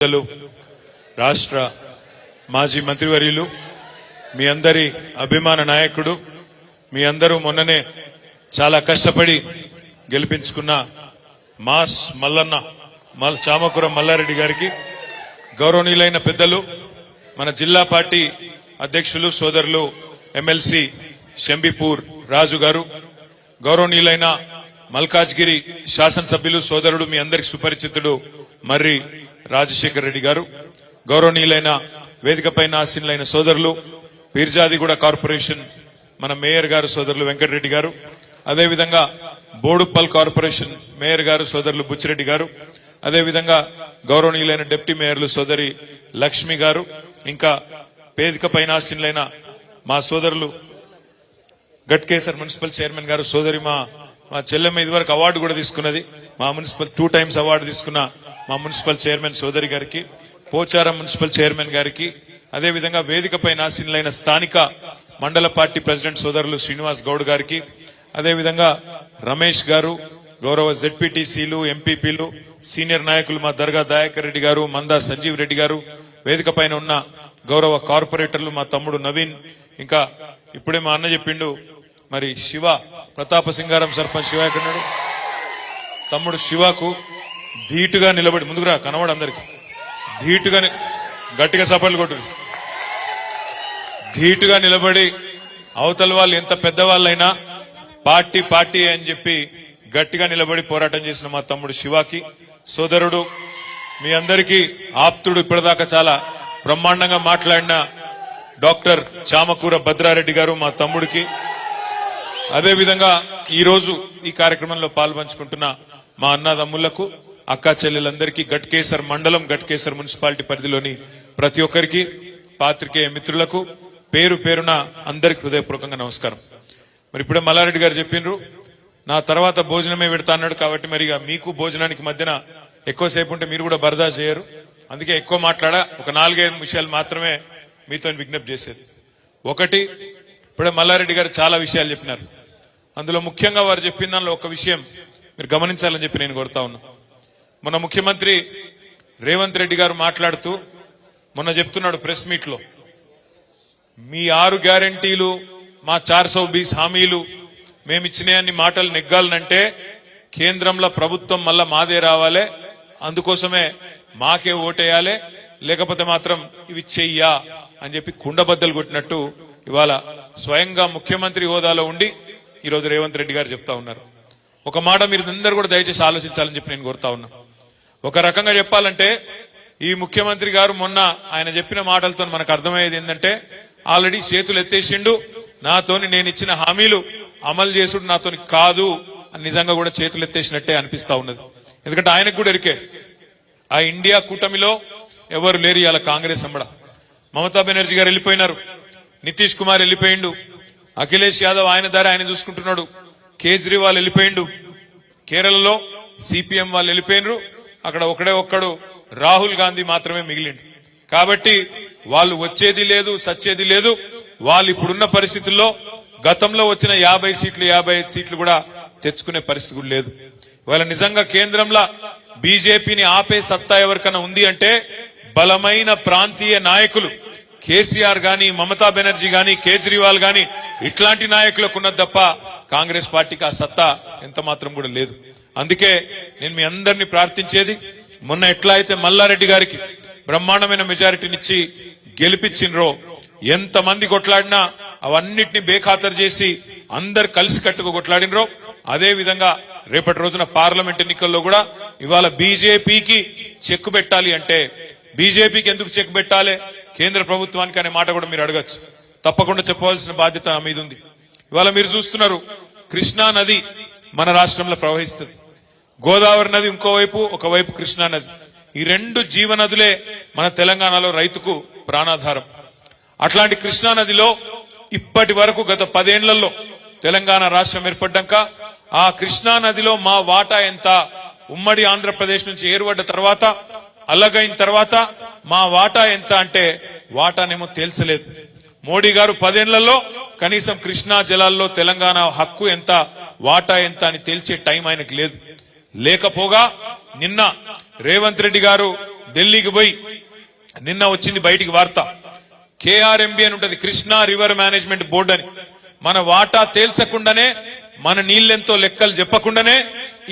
పెద్దలు రాష్ట్ర మాజీ మంత్రివర్యులు మీ అందరి అభిమాన నాయకుడు మీ అందరూ మొన్ననే చాలా కష్టపడి గెలిపించుకున్న మాస్ మల్లన్న మల్ చామకురం మల్లారెడ్డి గారికి గౌరవనీయులైన పెద్దలు మన జిల్లా పార్టీ అధ్యక్షులు సోదరులు ఎమ్మెల్సీ షంబిపూర్ రాజు గారు గౌరవనీయులైన మల్కాజ్గిరి శాసనసభ్యులు సోదరుడు మీ అందరికి సుపరిచితుడు మర్రి రాజశేఖర్ రెడ్డి గారు గౌరవనీయులైన వేదికపైన ఆశీనులైన సోదరులు పీర్జాదిగూడ కార్పొరేషన్ మన మేయర్ గారు సోదరులు వెంకటరెడ్డి గారు అదేవిధంగా బోడుప్పల్ కార్పొరేషన్ మేయర్ గారు సోదరులు బుచ్చిరెడ్డి గారు అదేవిధంగా గౌరవనీయులైన డిప్యూటీ మేయర్లు సోదరి లక్ష్మి గారు ఇంకా వేదిక పైన మా సోదరులు గట్కేసర్ మున్సిపల్ చైర్మన్ గారు సోదరి మా మా చెల్లెమ్మ ఇదివరకు అవార్డు కూడా తీసుకున్నది. మా మున్సిపల్ టూ టైమ్స్ అవార్డు తీసుకున్న మా మున్సిపల్ చైర్మన్ సోదరి గారికి పోచారం మున్సిపల్ చైర్మన్ గారికి అదేవిధంగా వేదికపై నాశీనులైన స్థానిక మండల పార్టీ ప్రెసిడెంట్ సోదరులు శ్రీనివాస్ గౌడ్ గారికి అదేవిధంగా రమేష్ గారు గౌరవ జెడ్పీటీసీలు ఎంపీపీలు సీనియర్ నాయకులు మా దర్గా దయాకర్ రెడ్డి గారు మందా సంజీవ్ రెడ్డి గారు వేదిక పైన ఉన్న గౌరవ కార్పొరేటర్లు మా తమ్ముడు నవీన్ ఇంకా ఇప్పుడే మా అన్న చెప్పిండు మరి శివ ప్రతాప సింగారం సర్పంచ్ శివ ఎక్కడున్నాడు తమ్ముడు శివకు ధీటుగా నిలబడి ముందుకురా కనబడు అందరికి. ధీటుగా గట్టిగా సపర్లు కొట్టు. ధీటుగా నిలబడి అవతల వాళ్ళు ఎంత పెద్దవాళ్ళైనా పార్టీ పార్టీ అని చెప్పి గట్టిగా నిలబడి పోరాటం చేసిన మా తమ్ముడు శివాకి సోదరుడు మీ అందరికీ ఆప్తుడు ఇప్పటిదాకా చాలా బ్రహ్మాండంగా మాట్లాడిన డాక్టర్ చామకూర భద్రారెడ్డి గారు మా తమ్ముడికి. అదేవిధంగా ఈరోజు ఈ ఈ కార్యక్రమంలో పాల్పంచుకుంటున్న మా అన్నదమ్ములకు అక్కా చెల్లెలందరికీ గట్కేసర్ మండలం గట్కేసర్ మున్సిపాలిటీ పరిధిలోని ప్రతి ఒక్కరికి పాత్రికేయ మిత్రులకు పేరు పేరున అందరికి హృదయపూర్వకంగా నమస్కారం. మరి ఇప్పుడే మల్లారెడ్డి గారు చెప్పినారు నా తర్వాత భోజనమే పెడతా అన్నాడు కాబట్టి మరి ఇక మీకు భోజనానికి మధ్యన ఎక్కువసేపు ఉంటే మీరు కూడా బరదా చేయరు. అందుకే ఎక్కువ మాట్లాడా ఒక నాలుగైదు విషయాలు మాత్రమే మీతో విజ్ఞప్తి చేసేది. ఒకటి ఇప్పుడే మల్లారెడ్డి గారు చాలా విషయాలు చెప్పినారు. అందులో ముఖ్యంగా వారు చెప్పిన దానిలో ఒక విషయం మీరు గమనించాలని చెప్పి నేను కోరుతా ఉన్నా. మన ముఖ్యమంత్రి రేవంత్ రెడ్డి గారు మాట్లాడుతూ మొన్న చెప్తున్నాడు ప్రెస్ మీట్లో మీ ఆరు గ్యారంటీలు మా చార్ సౌ బీస్ హామీలు మేమిచ్చినాయన్ని మాటలు నెగ్గాలనంటే కేంద్రంలో ప్రభుత్వం మళ్ళా మాదే రావాలే అందుకోసమే మాకే ఓటేయాలి లేకపోతే మాత్రం ఇవి చెయ్యా అని చెప్పి కుండబద్దలు కొట్టినట్టు ఇవాళ స్వయంగా ముఖ్యమంత్రి హోదాలో ఉండి ఈరోజు రేవంత్ రెడ్డి గారు చెప్తా ఉన్నారు. ఒక మాట మీరు అందరూ కూడా దయచేసి ఆలోచించాలని చెప్పి నేను కోరుతా ఉన్నా. ఒక రకంగా చెప్పాలంటే ఈ ముఖ్యమంత్రి గారు మొన్న ఆయన చెప్పిన మాటలతో మనకు అర్థమయ్యేది ఏంటంటే ఆల్రెడీ చేతులు ఎత్తేసిండు నాతోని నేను ఇచ్చిన హామీలు అమలు చేసుడు నాతోని కాదు అని నిజంగా కూడా చేతులు ఎత్తేసినట్టే అనిపిస్తా ఉన్నది. ఎందుకంటే ఆయనకు కూడా ఎరికే. ఆ ఇండియా కూటమిలో ఎవరు లేరు ఇవాళ కాంగ్రెస్ అంబడ. మమతా బెనర్జీ గారు వెళ్ళిపోయినారు. నితీష్ కుమార్ వెళ్ళిపోయిండు. అఖిలేష్ యాదవ్ ఆయన దారి ఆయన చూసుకుంటున్నాడు. కేజ్రీవాల్ వెళ్ళిపోయిండు. కేరళలో సిపిఎం వాళ్ళు వెళ్ళిపోయినరు. అక్కడ ఒకడే ఒక్కడు రాహుల్ గాంధీ మాత్రమే మిగిలిండు. కాబట్టి వాళ్ళు వచ్చేది లేదు సచ్చేది లేదు. వాళ్ళు ఇప్పుడున్న పరిస్థితుల్లో గతంలో వచ్చిన యాభై సీట్లు యాభై ఐదు సీట్లు కూడా తెచ్చుకునే పరిస్థితి కూడా లేదు. ఇవాళ నిజంగా కేంద్రంలో బీజేపీని ఆపే సత్తా ఎవరికైనా ఉంది అంటే బలమైన ప్రాంతీయ నాయకులు కేసీఆర్ గాని మమతా బెనర్జీ గాని కేజ్రీవాల్ గాని ఇట్లాంటి నాయకులకు ఉన్నది తప్ప కాంగ్రెస్ పార్టీకి ఆ సత్తా ఎంత మాత్రం కూడా లేదు. అందుకే నేను మీ అందరినీ ప్రార్థించేది మొన్న ఎట్లా అయితే మల్లారెడ్డి గారికి బ్రహ్మాండమైన మెజారిటీనిచ్చి గెలిపించినరో ఎంత మంది కొట్లాడినా అవన్నిటిని బేఖాతరు చేసి అందరు కలిసి కట్టుకు కొట్లాడినరో అదే విధంగా రేపటి రోజున పార్లమెంట్ ఎన్నికల్లో కూడా ఇవాళ బీజేపీకి చెక్ పెట్టాలి అంటే బీజేపీకి ఎందుకు చెక్ పెట్టాలి? కేంద్ర ప్రభుత్వానికి అనే మాట కూడా మీరు అడగచ్చు. తప్పకుండా చెప్పవలసిన బాధ్యత మీద ఉంది ఇవాళ మీరు చూస్తున్నారు కృష్ణా నది మన రాష్ట్రంలో ప్రవహిస్తుంది. గోదావరి నది ఇంకోవైపు ఒకవైపు కృష్ణా నది. ఈ రెండు జీవనదులే మన తెలంగాణలో రైతుకు ప్రాణాధారం. అట్లాంటి కృష్ణా నదిలో ఇప్పటి వరకు గత పదేళ్ళలో తెలంగాణ రాష్ట్రం ఏర్పడ్డాక ఆ కృష్ణా నదిలో మా వాటా ఎంత? ఉమ్మడి ఆంధ్రప్రదేశ్ నుంచి ఏర్పడ్డ తర్వాత అల్లగైన తర్వాత మా వాటా ఎంత అంటే వాటానేమో తేల్చలేదు. మోడీ గారు పదేళ్ళలో కనీసం కృష్ణా జలాల్లో తెలంగాణ హక్కు ఎంత వాటా ఎంత అని తేల్చే టైం ఆయనకు లేదు. లేకపోగా నిన్న రేవంత్ రెడ్డి గారు ఢిల్లీకి పోయి నిన్న వచ్చింది బయటికి వార్త. కేఆర్ఎంబి అని ఉంటది కృష్ణా రివర్ మేనేజ్మెంట్ బోర్డు అని. మన వాటా తేల్చకుండానే మన నీళ్ళెంతో లెక్కలు చెప్పకుండానే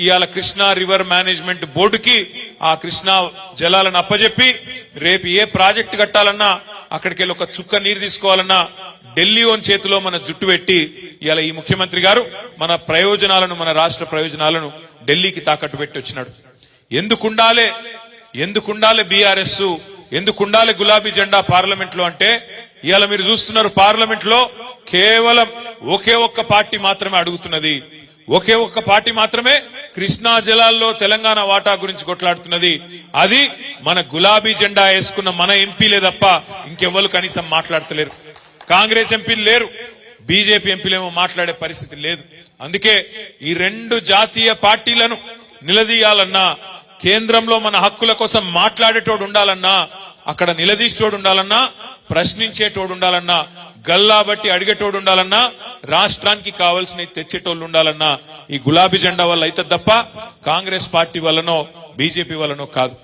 ఇవాళ కృష్ణా రివర్ మేనేజ్మెంట్ బోర్డుకి ఆ కృష్ణా జలాలను అప్పజెప్పి రేపు ఏ ప్రాజెక్ట్ కట్టాలన్నా అక్కడికి వెళ్ళి ఒక చుక్క నీరు తీసుకోవాలన్నా ఢిల్లీ ఓన్ చేతిలో మన జుట్టు పెట్టి ఇవాళ ఈ ముఖ్యమంత్రి గారు మన ప్రయోజనాలను మన రాష్ట్ర ప్రయోజనాలను ఢిల్లీకి తాకట్టు పెట్టి వచ్చినాడు. ఎందుకుండాలే ఎందుకుండాలే బీఆర్ఎస్ ఎందుకుండాలే గులాబీ జెండా పార్లమెంట్లో అంటే ఇవాళ మీరు చూస్తున్నారు పార్లమెంట్లో కేవలం ఒకే ఒక్క పార్టీ మాత్రమే అడుగుతున్నది. ఒకే ఒక్క పార్టీ మాత్రమే కృష్ణా జలాల్లో తెలంగాణ వాటా గురించి కొట్లాడుతున్నది. అది మన గులాబీ జెండా వేసుకున్న మన ఎంపీలే తప్ప ఇంకెవ్వరు కనీసం మాట్లాడతలేరు. కాంగ్రెస్ ఎంపీలు లేరు. బీజేపీ ఎంపీలేమో మాట్లాడే పరిస్థితి లేదు. అందుకే ఈ రెండు జాతీయ పార్టీలను నిలదీయాలన్నా కేంద్రంలో మన హక్కుల కోసం మాట్లాడేటోడు ఉండాలన్నా అక్కడ నిలదీసేటోడు ఉండాలన్నా ప్రశ్నించేటోడు ఉండాలన్నా గల్లా బట్టి అడిగేటోడు ఉండాలన్నా రాష్ట్రానికి కావాల్సిన తెచ్చేటోళ్ళు ఉండాలన్నా ఈ గులాబీ జెండా వల్ల అయితే తప్ప కాంగ్రెస్ పార్టీ వల్లనో బీజేపీ వల్లనో కాదు.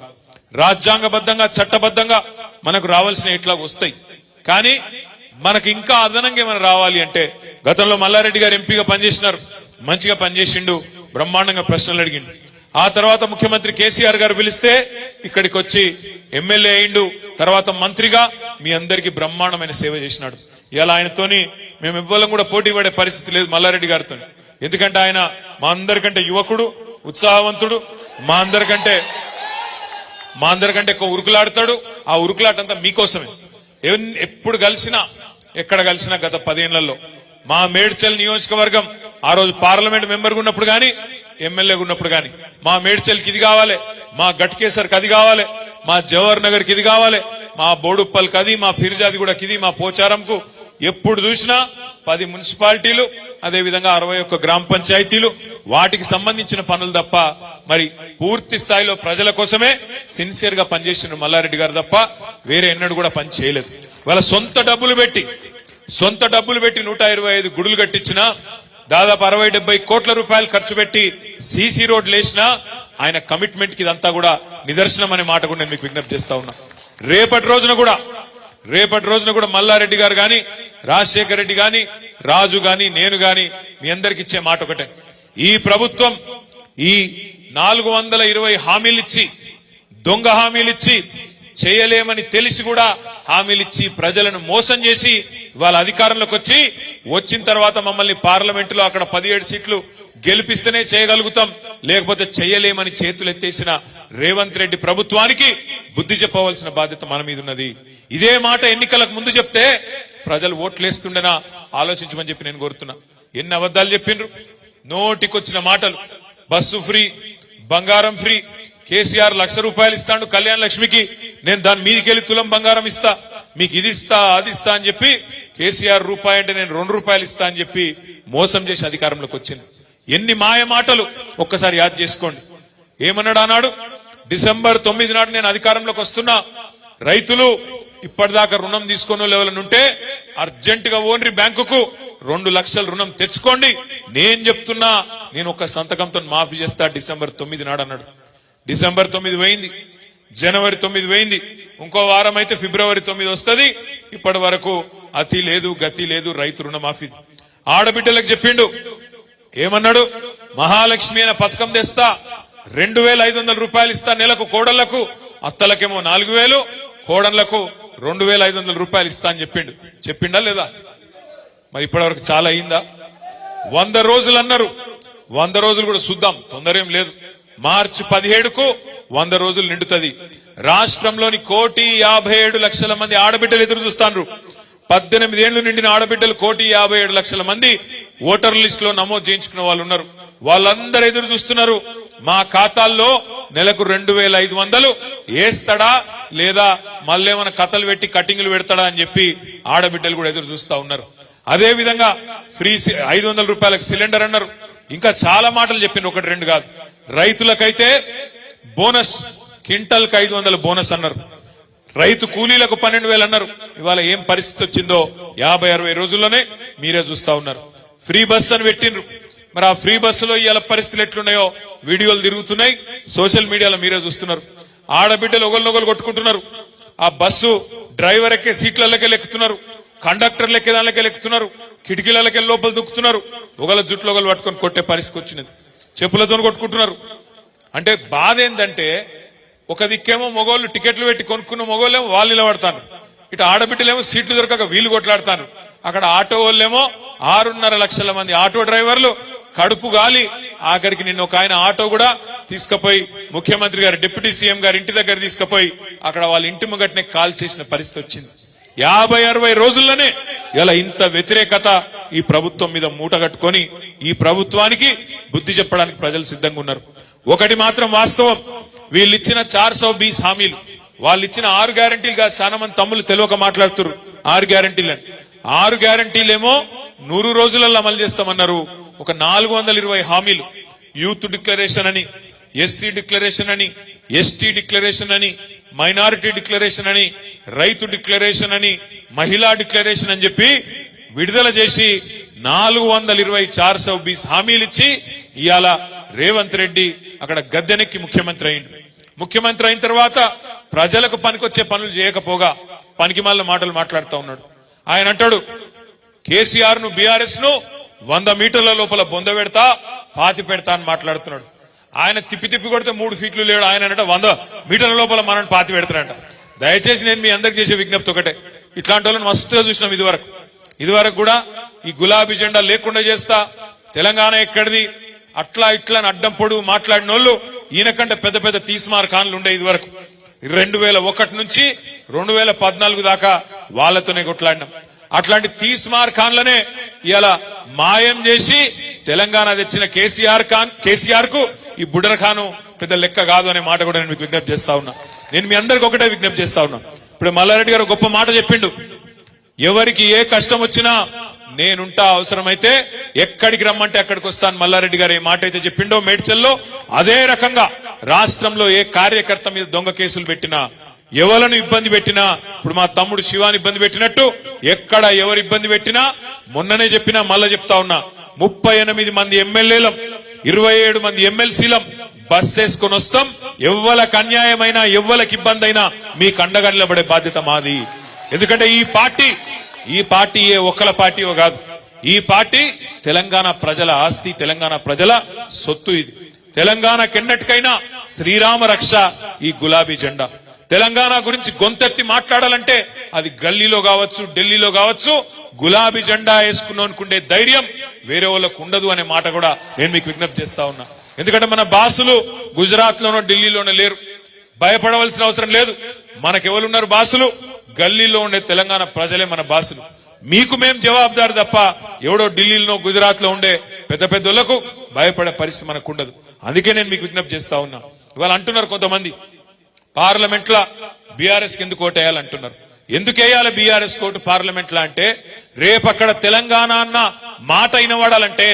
రాజ్యాంగబద్ధంగా చట్టబద్ధంగా మనకు రావాల్సిన ఇట్లా వస్తాయి. కానీ మనకి ఇంకా అదనంగా ఏమైనా రావాలి అంటే గతంలో మల్లారెడ్డి గారు ఎంపీగా పనిచేసినారు. మంచిగా పనిచేసిండు. బ్రహ్మాండంగా ప్రశ్నలు అడిగిండు. ఆ తర్వాత ముఖ్యమంత్రి కేసీఆర్ గారు పిలిస్తే ఇక్కడికి వచ్చి ఎమ్మెల్యే అయిండు తర్వాత మంత్రిగా మీ అందరికి బ్రహ్మాండమైన సేవ చేసినాడు. ఇలా ఆయనతోని మేము ఇవ్వాలని కూడా పోటీ పడే పరిస్థితి లేదు మల్లారెడ్డి గారితో ఎందుకంటే ఆయన మా అందరికంటే యువకుడు ఉత్సాహవంతుడు. మా అందరికంటే మా అందరికంటే ఎక్కువ ఉరుకులాడతాడు. ఆ ఉరుకులాట అంతా మీకోసమే ఎప్పుడు కలిసినా ఎక్కడ కలిసినా గత పదేళ్ళలో మా మేడ్చల్ నియోజకవర్గం ఆ రోజు పార్లమెంట్ మెంబర్గా ఉన్నప్పుడు కానీ ఎమ్మెల్యేగా ఉన్నప్పుడు కానీ మా మేడ్చల్కి ఇది కావాలి మా గట్కేసర్కి అది కావాలి మా జవహర్ నగర్కి ఇది కావాలి మా బోడుప్పల్కి అది మా ఫిర్జాది కూడా ఇది మా పోచారంకు ఎప్పుడు చూసినా పది మున్సిపాలిటీలు అదేవిధంగా అరవై ఒక్క గ్రామ పంచాయతీలు వాటికి సంబంధించిన పనులు తప్ప మరి పూర్తి స్థాయిలో ప్రజల కోసమే సిన్సియర్గా పనిచేసిన మల్లారెడ్డి గారు తప్ప వేరే ఎన్నడూ కూడా పని చేయలేదు. వాళ్ళ సొంత డబ్బులు పెట్టి సొంత డబ్బులు పెట్టి నూట ఇరవై ఐదు గుడులు కట్టించిన దాదాపు అరవై డెబ్బై కోట్ల రూపాయలు ఖర్చు పెట్టి సీసీ రోడ్లు వేసినా ఆయన కమిట్మెంట్కి ఇదంతా కూడా నిదర్శనం అనే మాట కూడా నేను మీకు విజ్ఞప్తి చేస్తా ఉన్నా. రేపటి రోజున కూడా రేపటి రోజున కూడా మల్లారెడ్డి గారు గాని రాజశేఖర రెడ్డి గాని రాజు గాని నేను గాని మీ అందరికి ఇచ్చే మాట ఒకటే. ఈ ప్రభుత్వం ఈ నాలుగు వందల ఇరవై హామీలిచ్చి దొంగ హామీలిచ్చి చేయలేమని తెలిసి కూడా హామీలిచ్చి ప్రజలను మోసం చేసి వాళ్ళ అధికారంలోకి వచ్చి వచ్చిన తర్వాత మమ్మల్ని పార్లమెంటులో అక్కడ పదిహేడు సీట్లు గెలిపిస్తేనే చేయగలుగుతాం. లేకపోతే చేయలేమని చేతులు ఎత్తేసిన రేవంత్ రెడ్డి ప్రభుత్వానికి బుద్ధి చెప్పవలసిన బాధ్యత మన మీద ఉన్నది. ఇదే మాట ఎన్నికలకు ముందు చెప్తే ప్రజలు ఓట్లేస్తుండేనా? ఆలోచించమని చెప్పి నేను కోరుతున్నా. ఎన్ని అబద్దాలు చెప్పిండ్రు? నోటికొచ్చిన మాటలు. బస్సు ఫ్రీ బంగారం ఫ్రీ కేసీఆర్ లక్ష రూపాయలు ఇస్తాడు కళ్యాణ్ లక్ష్మికి. నేను దాని మీదికెళ్ళి తులం బంగారం ఇస్తా. మీకు ఇది ఇస్తా అది ఇస్తా అని చెప్పి కేసీఆర్ రూపాయి అంటే నేను రెండు రూపాయలు ఇస్తా అని చెప్పి మోసం చేసి అధికారంలోకి వచ్చింది ఎన్ని మాయ మాటలు ఒక్కసారి యాద్ చేసుకోండి. ఏమన్నాడు అన్నాడు డిసెంబర్ తొమ్మిది నాడు నేను అధికారంలోకి వస్తున్నా. రైతులు ఇప్పటిదాకా రుణం తీసుకున్న లెవెల్ ఉంటే అర్జెంట్గా ఓన్రి బ్యాంకుకు రెండు లక్షల రుణం తెచ్చుకోండి. నేను చెప్తున్నా నేను ఒక సంతకంతో మాఫీ చేస్తా. డిసెంబర్ తొమ్మిది నాడు అన్నాడు. డిసెంబర్ తొమ్మిది పోయింది. జనవరి తొమ్మిది పోయింది. ఇంకో వారం అయితే ఫిబ్రవరి తొమ్మిది వస్తుంది. ఇప్పటి వరకు అతి లేదు గతి లేదు రైతు రుణమాఫీ. ఆడబిడ్డలకు చెప్పిండు. ఏమన్నాడు? మహాలక్ష్మి అనే పథకం తెస్తా. రెండు వేల ఐదు వందల రూపాయలు ఇస్తా నెలకు కోడళ్ళకు. అత్తలకేమో నాలుగు వేలు కోడళ్ళకు రెండు వేల ఐదు వందల రూపాయలు ఇస్తా అని చెప్పిండు. చెప్పిండా లేదా? మరి ఇప్పటివరకు చాలా అయిందా? వంద రోజులు అన్నారు. వంద రోజులు కూడా చూద్దాం. తొందర ఏం లేదు. మార్చి పదిహేడుకు వంద రోజులు నిండుతుంది. రాష్ట్రంలోని కోటి యాభై ఏడు లక్షల మంది ఆడబిడ్డలు ఎదురు చూస్తాను పద్దెనిమిది ఏళ్ళు నిండిన ఆడబిడ్డలు కోటి యాభై ఏడు లక్షల మంది ఓటర్ లిస్ట్లో నమోదు చేయించుకున్న వాళ్ళు ఉన్నారు. వాళ్ళందరూ ఎదురు చూస్తున్నారు. మా ఖాతాల్లో నెలకు రెండు వేల ఐదు వందలు వేస్తాడా లేదా మళ్ళేమైనా కథలు పెట్టి కటింగ్లు పెడతాడా అని చెప్పి ఆడబిడ్డలు కూడా ఎదురు చూస్తా ఉన్నారు. అదే విధంగా ఫ్రీ సి- ఐదు వందల రూపాయలకు సిలిండర్ అన్నారు. ఇంకా చాలా మాటలు చెప్పింది ఒకటి రెండు కాదు. రైతులకైతే బోనస్ క్వింటల్కు ఐదు వందల బోనస్ అన్నారు. రైతు కూలీలకు పన్నెండు వేలు అన్నారు. ఇవాళ ఏం పరిస్థితి వచ్చిందో యాభై అరవై రోజుల్లోనే మీరే చూస్తా ఉన్నారు. ఫ్రీ బస్ అని పెట్టిండ్రు. మరి ఆ ఫ్రీ బస్సులో ఇవాళ పరిస్థితులు ఎట్లున్నాయో వీడియోలు తిరుగుతున్నాయి. సోషల్ మీడియాలో మీరే చూస్తున్నారు. ఆడబిడ్డలు ఒకరినొకరు కొట్టుకుంటున్నారు. ఆ బస్సు డ్రైవర్ ఎక్కే సీట్లలోకి లెక్కుతున్నారు. కండక్టర్లు ఎక్కే దానిలోకి లెక్కుతున్నారు. కిటికీలకి లోపల దుక్కుతున్నారు. ఒకళ్ళ జుట్లు ఒకళ్ళు పట్టుకొని కొట్టే పరిస్థితి వచ్చినది చెప్పులతో కొట్టుకుంటున్నారు. అంటే బాధ ఏంటంటే ఒక దిక్కేమో మొగోళ్ళు టికెట్లు పెట్టి కొనుక్కున్న మొగోళ్ళేమో వాళ్ళు నిలబడతాను ఇటు ఆడబిడ్డలేమో సీట్లు దొరకక వీలు కొట్లాడతాను అక్కడ ఆటో వాళ్ళేమో ఆరున్నర లక్షల మంది ఆటో డ్రైవర్లు కడుపు గాలి. ఆఖరికి నిన్న ఒక ఆయన ఆటో కూడా తీసుకుపోయి ముఖ్యమంత్రి గారు డిప్యూటీ సీఎం గారు ఇంటి దగ్గర తీసుకుపోయి అక్కడ వాళ్ళ ఇంటి ముంగట్నే కాల్ చేసిన పరిస్థితి వచ్చింది. యాభై అరవై రోజుల్లోనే ఇలా ఇంత వ్యతిరేకత ఈ ప్రభుత్వం మీద మూట కట్టుకొని ఈ ప్రభుత్వానికి బుద్ధి చెప్పడానికి ప్రజలు సిద్ధంగా ఉన్నారు. ఒకటి మాత్రం వాస్తవం. వీళ్ళు ఇచ్చిన చార్ సో బీస్ హామీలు వాళ్ళు ఇచ్చిన ఆరు గ్యారంటీలు కాదు చాలా మంది తమ్ములు తెలియక మాట్లాడుతున్నారు ఆరు గ్యారంటీలు అని ఆరు గ్యారంటీలేమో నూరు రోజులలో అమలు చేస్తామన్నారు. ఒక నాలుగు వందల ఇరవై హామీలు. యూత్ డిక్లరేషన్ అని ఎస్సీ డిక్లరేషన్ అని ఎస్టీ డిక్లరేషన్ అని మైనారిటీ డిక్లరేషన్ అని రైతు డిక్లరేషన్ అని మహిళా డిక్లరేషన్ అని చెప్పి విడుదల చేసి నాలుగు వందల ఇరవై చార్ సౌ బీస్ హామీలు ఇచ్చి ఇవాళ రేవంత్ రెడ్డి అక్కడ గద్దెనెక్కి ముఖ్యమంత్రి అయిండు. ముఖ్యమంత్రి అయిన తర్వాత ప్రజలకు పనికొచ్చే పనులు చేయకపోగా పనికి మాటలు మాట్లాడుతూ ఉన్నాడు. ఆయన అంటాడు కేసీఆర్ను బీఆర్ఎస్ను వంద మీటర్ల లోపల బొంద పెడతా పాతి పెడతా అని మాట్లాడుతున్నాడు. ఆయన తిప్పి తిప్పి కొడితే మూడు ఫీట్లు లేడు. ఆయన అంటే వంద మీటర్ల లోపల మనల్ని పాతి పెడతాడంట దయచేసి నేను మీ అందరికి చేసే విజ్ఞప్తి ఒకటే. ఇట్లాంటి వాళ్ళని మస్తుగా చూసినాం ఇదివరకు. ఇదివరకు కూడా ఈ గులాబీ జెండా లేకుండా చేస్తా తెలంగాణ ఎక్కడిది? అట్లా ఇట్లా అని అడ్డం పొడుగు మాట్లాడిన వాళ్ళు ఈయనకంటే పెద్ద పెద్ద తీస్మార్ ఖాన్లు ఉండే ఇదివరకు. రెండు వేల ఒకటి నుంచి రెండు వేల పద్నాలుగు దాకా వాళ్ళతోనే కొట్లాడినాం. అట్లాంటి తీస్మార్ ఖాన్లనే ఇలా మాయం చేసి తెలంగాణ తెచ్చిన కేసీఆర్ ఖాన్ కేసీఆర్కు ఈ బుడర్ ఖాను పెద్ద లెక్క కాదు అనే మాట కూడా నేను మీకు విజ్ఞప్తి చేస్తా ఉన్నా. నేను మీ అందరికి ఒకటే విజ్ఞప్తి చేస్తా ఉన్నా. ఇప్పుడు మల్లారెడ్డి గారు గొప్ప మాట చెప్పిండు. ఎవరికి ఏ కష్టం వచ్చినా నేనుంటా అవసరమైతే ఎక్కడికి రమ్మంటే అక్కడికి వస్తాను. మల్లారెడ్డి గారు ఏ మాట అయితే చెప్పిండో మేడ్చల్లో అదే రకంగా రాష్ట్రంలో ఏ కార్యకర్త మీద దొంగ కేసులు పెట్టినా ఎవలను ఇబ్బంది పెట్టినా ఇప్పుడు మా తమ్ముడు శివాని ఇబ్బంది పెట్టినట్టు ఎక్కడ ఎవరు ఇబ్బంది పెట్టినా మొన్ననే చెప్పినా మళ్ళా చెప్తా ఉన్నా ముప్పై ఎనిమిది మంది ఎమ్మెల్యేలం ఇరవై ఏడు మంది ఎమ్మెల్సీలం బస్ వేసుకొని వస్తాం. ఎవ్వలకు అన్యాయమైనా ఎవ్వలకు ఇబ్బంది అయినా మీకు అండగా నిలబడే బాధ్యత మాది. ఎందుకంటే ఈ పార్టీ ఈ పార్టీ ఏ ఒక్కల పార్టీయో కాదు. ఈ పార్టీ తెలంగాణ ప్రజల ఆస్తి తెలంగాణ ప్రజల సొత్తు ఇది. తెలంగాణ కెన్నటికైనా శ్రీరామ రక్ష ఈ గులాబీ జెండా. తెలంగాణ గురించి గొంతెత్తి మాట్లాడాలంటే అది గల్లీలో కావచ్చు ఢిల్లీలో కావచ్చు గులాబీ జెండా వేసుకున్నాం అనుకుండే ధైర్యం వేరే వాళ్ళకు ఉండదు అనే మాట కూడా నేను మీకు విజ్ఞప్తి చేస్తా ఉన్నా. ఎందుకంటే మన బాసులు గుజరాత్ లోనో ఢిల్లీలోనో లేరు. భయపడవలసిన అవసరం లేదు. మనకెవరున్నారు బాసులు? గల్లీలో ఉండే తెలంగాణ ప్రజలే మన బాసులు. మీకు మేం జవాబుదారు తప్ప ఎవడో ఢిల్లీలో గుజరాత్లో ఉండే పెద్ద పెద్దలకు భయపడే పరిస్థితి మనకు ఉండదు. అందుకే నేను మీకు విజ్ఞప్తి చేస్తా ఉన్నా. ఇవాళ అంటున్నారు కొంతమంది. పార్లమెంట్ లా బీఆర్ఎస్ ఎందుకు ఓటేయాలి అంటున్నారు ఎందుకు వేయాలి బీఆర్ఎస్ కోటు పార్లమెంట్ లా అంటే రేపు అక్కడ తెలంగాణ అన్న మాట వినవాడాలంటే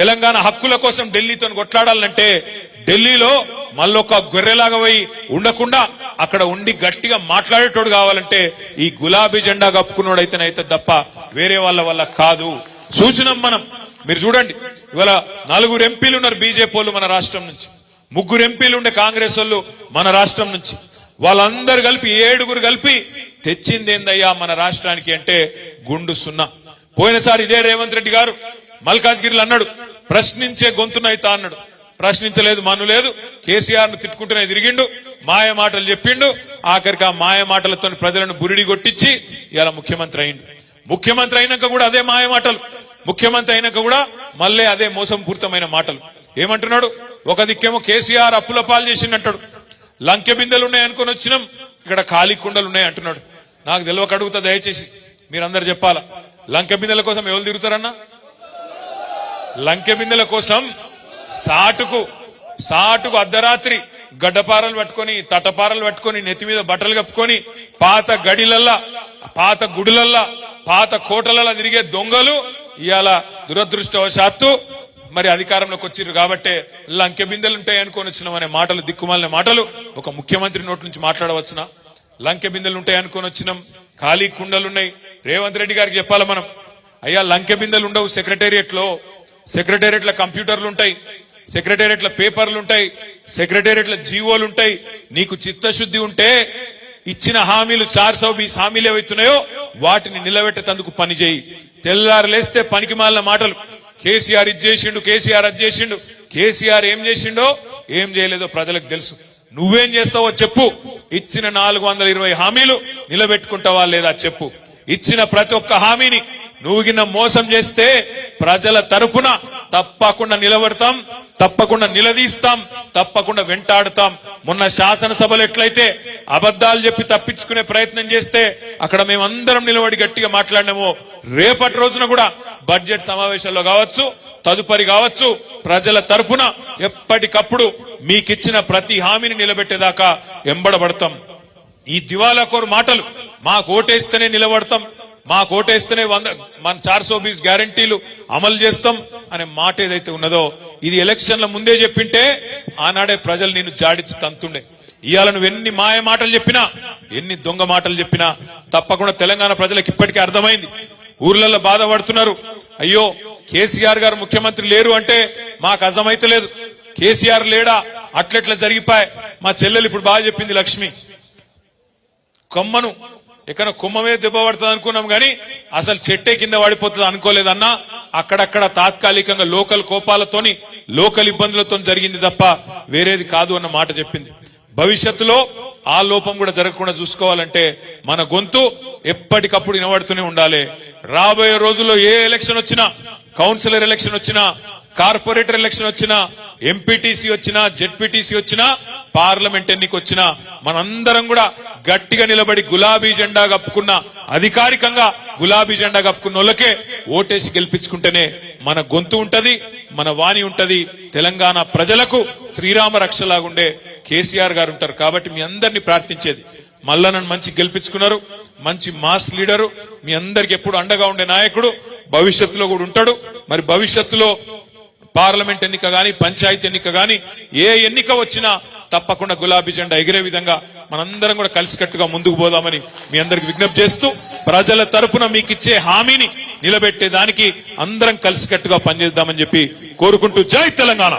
తెలంగాణ హక్కుల కోసం ఢిల్లీతో కొట్లాడాలంటే ఢిల్లీలో మళ్ళొక గొర్రెలాగా పోయి ఉండకుండా అక్కడ ఉండి గట్టిగా మాట్లాడేటోడు కావాలంటే ఈ గులాబీ జెండా కప్పుకున్నోడైతేనైతే తప్ప వేరే వాళ్ళ వల్ల కాదు. చూసినాం మనం. మీరు చూడండి. ఇవాళ నలుగురు ఎంపీలు ఉన్నారు బీజేపీ వాళ్ళు మన రాష్ట్రం నుంచి. ముగ్గురు ఎంపీలు ఉండే కాంగ్రెస్ వాళ్ళు మన రాష్ట్రం నుంచి. వాళ్ళందరూ కలిపి ఏడుగురు కలిపి తెచ్చింది ఏందయ్యా మన రాష్ట్రానికి అంటే గుండు సున్నా. పోయినసారి ఇదే రేవంత్ రెడ్డి గారు మల్కాజ్గిరిలో అన్నాడు ప్రశ్నించే గొంతునైతా అన్నాడు. ప్రశ్నించలేదు మన్ను లేదు. కేసీఆర్ను తిట్టుకుంటూనే తిరిగిండు మాయ మాటలు చెప్పిండు. ఆఖరికి ఆ మాయ మాటలతో ప్రజలను బురిడి కొట్టించి ఇలా ముఖ్యమంత్రి అయిండు. ముఖ్యమంత్రి అయినాక కూడా అదే మాయ మాటలు. ముఖ్యమంత్రి అయినాక కూడా మళ్ళీ అదే మోసంపూరితమైన మాటలు. ఏమంటున్నాడు? ఒక దిక్కేమో కేసీఆర్ అప్పుల పాలు చేసిండంటాడు. లంకె బిందెలు ఉన్నాయి అనుకుని వచ్చినాం ఇక్కడ ఖాళీ కుండలు ఉన్నాయి అంటున్నాడు. నాకు తెలియక అడుగుతా దయచేసి మీరందరు చెప్పాలా? లంకె బిందెల కోసం ఎవరు తిరుగుతారన్నా? లంకె బిందెల కోసం సాటుకు సాటుకు అర్ధరాత్రి గడ్డపారలు పట్టుకొని తటపారలు పట్టుకొని నెత్తి మీద బట్టలు కప్పుకొని పాత గడిలల్లా పాత గుడులల్లా పాత కోటలల్లా తిరిగే దొంగలు ఇవాళ దురదృష్టవశాత్తు మరి అధికారంలోకి వచ్చిర్రు కాబట్టే లంకె బిందెలు ఉంటాయి అనుకొని వచ్చినాం అనే మాటలు దిక్కుమాలిన మాటలు. ఒక ముఖ్యమంత్రి నోటి నుంచి మాట్లాడవచ్చున? లంకె బిందెలు ఉంటాయి అనుకొని వచ్చినాం. ఖాళీ కుండలున్నాయి. రేవంత్ రెడ్డి గారికి చెప్పాలి మనం? అయ్యా లంకె బిందెలు ఉండవు సెక్రటేరియట్ సెక్రటేరియట్ల కంప్యూటర్లు ఉంటాయి సెక్రటేరియట్ల పేపర్లు ఉంటాయి సెక్రటేరియట్ల జీవోలు ఉంటాయి నీకు చిత్తశుద్ధి ఉంటే ఇచ్చిన హామీలు చార్ సౌ బీస్ హామీలు ఏవైతున్నాయో వాటిని నిలబెట్టేందుకు పని చేయి. తెల్లారు లేస్తే పనికి మాలిన మాటలు. కేసీఆర్ ఇది చేసిండు కేసీఆర్ అది చేసిండు. కేసీఆర్ ఏం చేసిండో ఏం చేయలేదో ప్రజలకు తెలుసు. నువ్వేం చేస్తావో చెప్పు. ఇచ్చిన నాలుగు వందల ఇరవై హామీలు నిలబెట్టుకుంటావా లేదా చెప్పు. ఇచ్చిన ప్రతి ఒక్క హామీని నువ్వు గిన్న మోసం చేస్తే ప్రజల తరఫున తప్పకుండా నిలబడతాం తప్పకుండా నిలదీస్తాం తప్పకుండా వెంటాడుతాం. మొన్న శాసనసభలు ఎట్లయితే అబద్ధాలు చెప్పి తప్పించుకునే ప్రయత్నం చేస్తే అక్కడ మేమందరం నిలబడి గట్టిగా మాట్లాడినాము రేపటి రోజున కూడా బడ్జెట్ సమావేశంలో కావచ్చు తదుపరి కావచ్చు ప్రజల తరఫున ఎప్పటికప్పుడు మీకిచ్చిన ప్రతి హామీని నిలబెట్టేదాకా ఎంబడబడతాం. ఈ దివాలా కోరు మాటలు మాకు ఓటేస్తేనే నిలబడతాం. మా కోటేస్తేనే వంద మన చార్ సో బీస్ గ్యారంటీలు అమలు చేస్తాం అనే మాట ఏదైతే ఉన్నదో ఇది ఎలక్షన్ల ముందే చెప్పింటే ఆనాడే ప్రజలు నేను జాడించి తంతుండే. ఇవాళ నువ్వు ఎన్ని మాయ మాటలు చెప్పినా ఎన్ని దొంగ మాటలు చెప్పినా తప్పకుండా తెలంగాణ ప్రజలకు ఇప్పటికే అర్థమైంది. ఊర్లలో బాధపడుతున్నారు. అయ్యో కేసీఆర్ గారు ముఖ్యమంత్రి లేరు అంటే మాకు అర్థమైతలేదు కేసీఆర్ లేడా? అట్లెట్లా జరిగిపోయి? మా చెల్లెలు ఇప్పుడు బాగా చెప్పింది లక్ష్మి. కొమ్మను ఎక్కడ కుమ్మమే దెబ్బ పడుతుంది అనుకున్నాం గాని అసలు చెట్టే కింద పడిపోతుంది అనుకోలేదన్నా. అక్కడక్కడ తాత్కాలికంగా లోకల్ కోపాలతోని లోకల్ ఇబ్బందులతో జరిగింది తప్ప వేరేది కాదు అన్న మాట చెప్పింది. భవిష్యత్తులో ఆ లోపం కూడా జరగకుండా చూసుకోవాలంటే మన గొంతు ఎప్పటికప్పుడు వినబడుతూనే ఉండాలి. రాబోయే రోజుల్లో ఏ ఎలక్షన్ వచ్చినా కౌన్సిలర్ ఎలక్షన్ వచ్చినా కార్పొరేటర్ ఎలక్షన్ వచ్చినా ఎంపీటీసీ వచ్చినా జెడ్పీటీసీ వచ్చినా పార్లమెంట్ ఎన్నిక వచ్చినా మనందరం కూడా గట్టిగా నిలబడి గులాబీ జెండా కప్పుకున్న అధికారికంగా గులాబీ జెండా కప్పుకున్న వాళ్ళకే ఓటేసి గెలిపించుకుంటేనే మన గొంతు ఉంటది మన వాణి ఉంటది. తెలంగాణ ప్రజలకు శ్రీరామ రక్షలాగుండే కేసీఆర్ గారు ఉంటారు కాబట్టి మీ అందరినీ ప్రార్థించేది. మళ్ళా నన్ను మంచి గెలిపించుకున్నారు మంచి మాస్ లీడరు మీ అందరికి ఎప్పుడు అండగా ఉండే నాయకుడు భవిష్యత్తులో కూడా ఉంటాడు. మరి భవిష్యత్తులో పార్లమెంట్ ఎన్నిక గాని పంచాయతీ ఎన్నిక గాని ఏ ఎన్నిక వచ్చినా తప్పకుండా గులాబీ జెండా ఎగిరే విధంగా మనందరం కూడా కలిసికట్టుగా ముందుకు పోదామని మీ అందరికి విజ్ఞప్తి చేస్తూ ప్రజల తరపున మీకు ఇచ్చే హామీని నిలబెట్టేదానికి అందరం కలిసికట్టుగా పనిచేద్దామని చెప్పి కోరుకుంటూ జై తెలంగాణ.